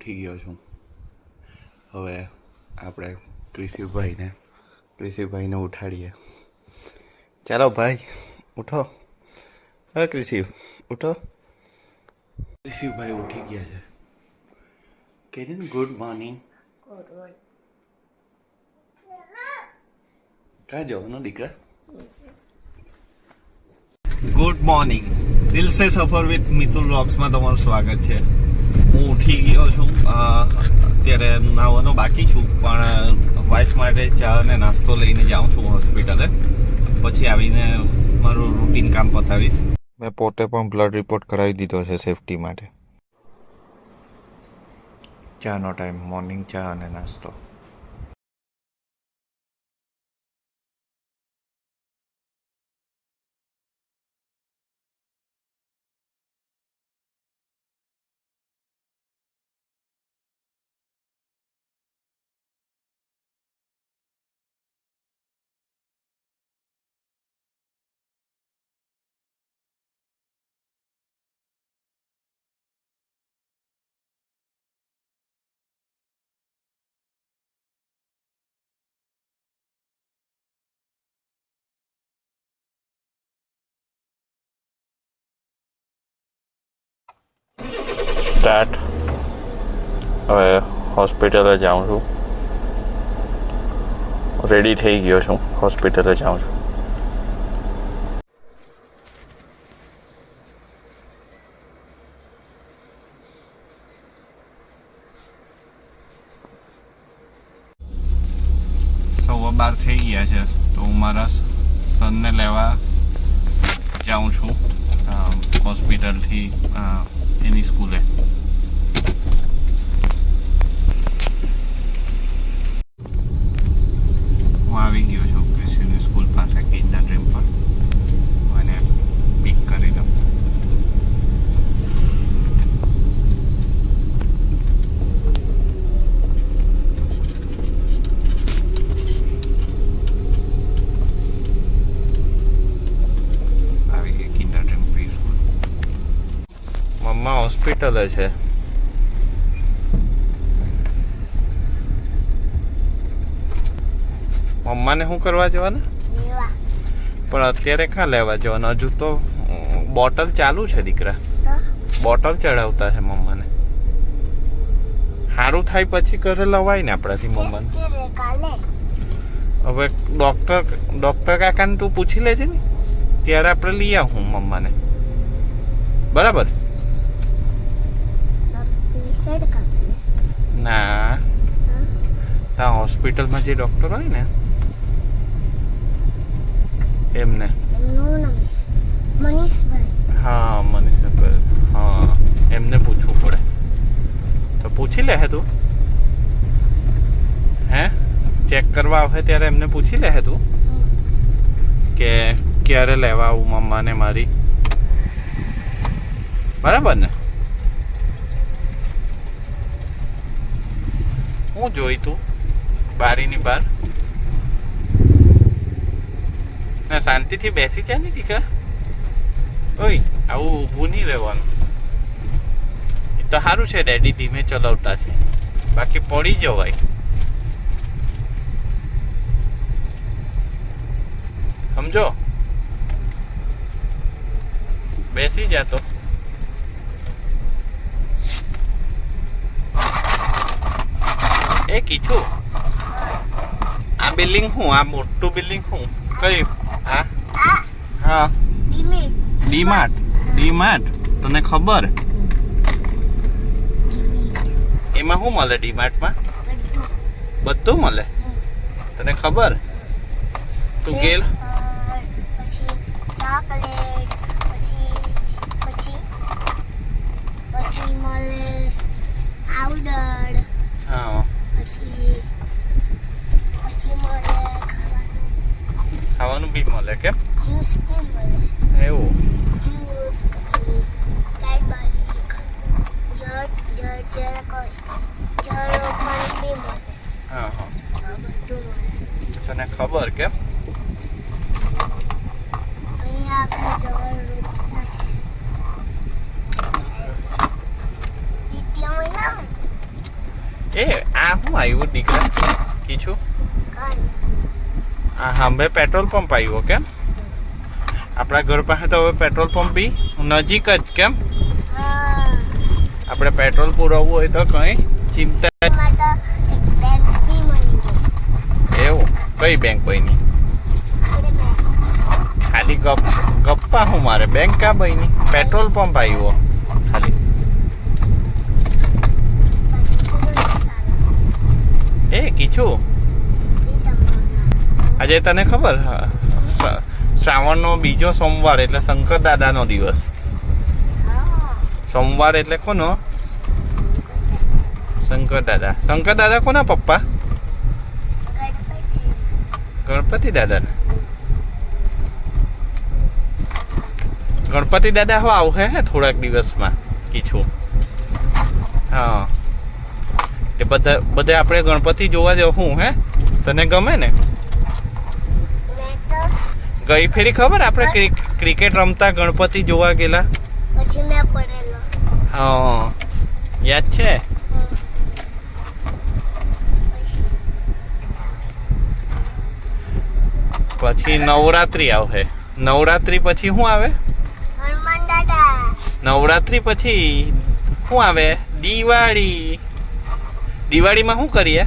ઉઠી ગયો છું. હવે આપણે કૃષિભાઈને કૃષિભાઈને ઉઠાડીએ. ચાલો ભાઈ ઉઠો. હવે કૃષિ ઉઠો. કૃષિભાઈ ઉઠી ગયા છે. કે ગુડ મોર્નિંગ ક્યાં જવાનો દીકરા? ગુડ મોર્નિંગ દિલ સે સફર વિથ મિતુલ બ્લોગ્સમાં તમારું સ્વાગત છે. હું ઉઠી ગયો છું. અત્યારે નાવાનો બાકી છું પણ વાઇફ માટે ચા અને નાસ્તો લઈને જાઉં છું હોસ્પિટલે પછી આવીને મારું રૂટીન કામ પતાવીશ. મેં પોતે પણ બ્લડ રિપોર્ટ કરાવી દીધો છે સેફટી માટે. ચાનો ટાઈમ મોર્નિંગ ચા અને નાસ્તો. સ્ટાર્ટ. હવે હોસ્પિટલે જાઉં છું. રેડી થઈ ગયો છું હોસ્પિટલે જાઉં છું. સવા બાર થઈ ગયા છે, તો હું મારા સનને લેવા જાઉં છું. હોસ્પિટલથી એની સ્કૂલે. હું આવી ગયો છું ક્રિશ્ચિયન સ્કૂલ પાસે કિડના ડ્રીમ પર હું એને પિક કરી દઉં આવી ગઈ કિન્ડર ડ્રીમ પ્રી સ્કૂલ હોસ્પિટલે છે. મમ્માને શું કરવા જવાના? પણ અત્યારે ક્યાં લેવા જવાના? હજુ તો બોટલ ચાલુ છે દીકરા. બોટલ ચડાવતા છે મમ્માને. સારું થાય પછી ઘરે લવાય ને આપણાથી મમ્માને. હવે ડોક્ટર ડોક્ટર કાકાને તું પૂછી લેજે ને. ત્યારે આપણે લઈ આવું મમ્માને. બરાબર? ના? ત્યાં હોસ્પિટલમાં જે ડોક્ટર હોય ને એમને. મનીષભાઈ. હા મનીષ હા એમને પૂછવું પડે. તો પૂછી લે હે તું. હે? ચેક કરવા આવે ત્યારે એમને પૂછી લે હે તું. કે ક્યારે લેવા આવું મમ્માને મારી. બરાબર ને? હું જોઈતું બારીની બહાર. ના, શાંતિથી બેસી જાય ને દીકરા ઓય, આવું ઊભું નહીં રહેવાનું. એ તો સારું છે, ડેડી ધીમે ચલાવતા છે. બાકી પડી જવાય. સમજો? બેસી જા તો એ કીધું આ બિલ્ડિંગ શું? આ મોટું બિલ્ડિંગ શું? કયું? હા? હા. ડીમાર્ટ ડીમાર્ટ તને ખબર? એમાં શું મળે ડીમાર્ટમાં બધું. મળે? તને ખબર? તું ગેલ વેફર, પછી ચોકલેટ પછી પછી પછી મળે આવડર હા પછી પછી મળે ખાવાનું ખાવાનું બી મળે કેમ જ્યુસ બી મળે એવું જ્યુસ પછી કેડબરી જળ જળ જળ કોઈ જળો પણ બી મળે હા હા મળે તને ખબર કેમ એ આ હું આવ્યું દીકરા કીછું કાંઈ આ હાંભે પેટ્રોલ પંપ આવ્યો કેમ? આપણા ઘર પાસે તો હવે પેટ્રોલ પંપ બી નજીક જ કેમ? આપણે પેટ્રોલ પુરાવવું હોય તો કંઈ ચિંતા એવું? કઈ બેંક બની? ખાલી ગપ ગપ્પા હું મારે. બેંક કા બની? પેટ્રોલ પંપ આવ્યો. ખાલી. એ કીચું આજે તને ખબર? શ્રા- શ્રાવણનો બીજો સોમવાર એટલે શંકર દાદાનો દિવસ. સોમવાર એટલે કોનો? શંકર દાદા. શંકર દાદા કોના પપ્પા? ગણપતિ દાદા ગણપતિ દાદા હો આવશે હે થોડાક દિવસમાં કીછું હા. એ બધા, બધે આપણે ગણપતિ જોવા જવું હે? તને ગમે ને? ગઈ ફેરી ખબર? આપણે ક્રિક- ક્રિકેટ રમતા ગણપતિ જોવા ગયેલા. પછી મેં પડેલો. હા. યાદ છે? પછી નવરાત્રી આવશે. નવરાત્રી પછી શું આવે? હનુમાન દાદા. નવરાત્રી પછી શું આવે? દિવાળી. દિવાળીમાં શું કરીએ?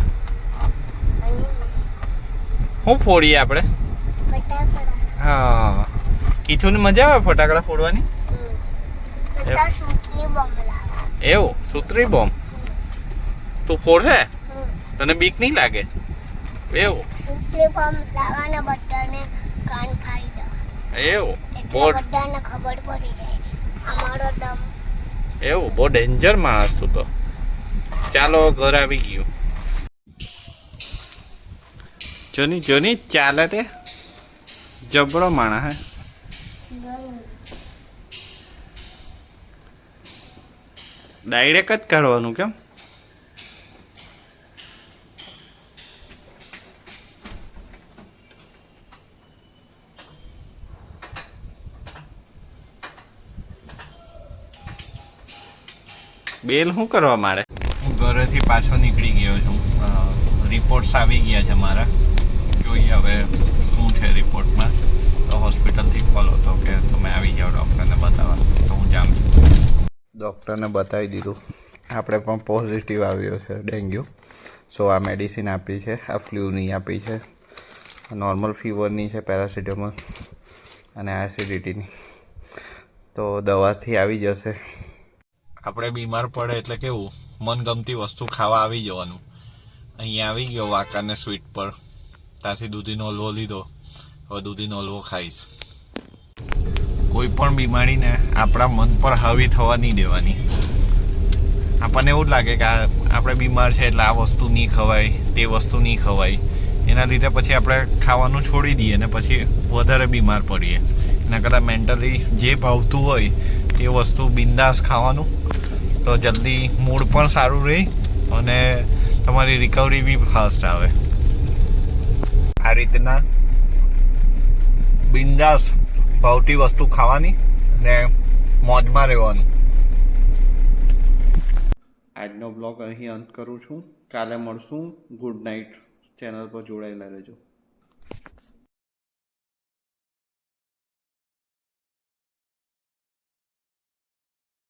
શું ફોડીએ આપણે? હા. કીધું ને મજા આવે ફટાકડા ફોડવાની? એવું. સુત્રી બોમ્બ તું ફોડશે? તને બીક નહીં લાગે? એવું. સૂકી બોમ્બ લાવવાને બધાને કાન ફાડી દેવા એવું. એટલે બધાને ખબર પડી જાય. અમારો દમ. એવું. બહુ ડેન્જર માણસ તું તો. ચાલો ઘર આવી ગયું. જોની જોની ચાલે તે. જબરો માણસ હે ડાયરેક્ટ જ કાઢવાનું કેમ? બેલ શું કરવા મારે? હું ઘરેથી પાછો નીકળી ગયો છું. રિપોર્ટ્સ આવી ગયા છે મારા. જોઈએ હવે શું છે રિપોર્ટમાં તો હોસ્પિટલથી કોલ હતો કે તમે આવી જાઓ ડૉક્ટરને બતાવવા. તો હું જામ છું. ડૉક્ટરને બતાવી દીધું. આપણે પણ પોઝિટિવ આવ્યો છે ડેન્ગ્યુ. સો આ મેડિસિન આપી છે આ ફ્લૂની આપી છે. નોર્મલ ફીવરની છે પેરાસિટામોલ અને એસિડિટીની તો દવાથી આવી જશે. આપણે બીમાર પડે એટલે કેવું? મનગમતી વસ્તુ ખાવા આવી જવાનું. અહીંયા આવી ગયો વાંકાને સ્વીટ પર. ત્યાંથી દૂધીનો હલવો લીધો, હવે દૂધીનો હલવો ખાઈશ. કોઈ પણ બીમારીને આપણા મન પર હાવી થવા નહીં દેવાની. આપણને એવું જ લાગે કે આ આપણે બીમાર છે એટલે આ વસ્તુ નહીં ખવાય, તે વસ્તુ નહીં ખવાય. એના લીધે પછી આપણે ખાવાનું છોડી દઈએ ને પછી વધારે બીમાર પડીએ. એના કરતાં મેન્ટલી જે ભાવતું હોય, તે વસ્તુ બિંદાસ ખાવાનું. તો જલ્દી મૂડ પણ સારું રહે અને તમારી રિકવરી બી ફાસ્ટ આવે. આ રીતના બિંદાસ ભાવતી વસ્તુ ખાવાની ને મોજમાં રહેવાનું. આજનો બ્લોગ અહીં અંત કરું છું. કાલે મળશું. Good night. ચેનલ પર જોડાયેલા રહેજો.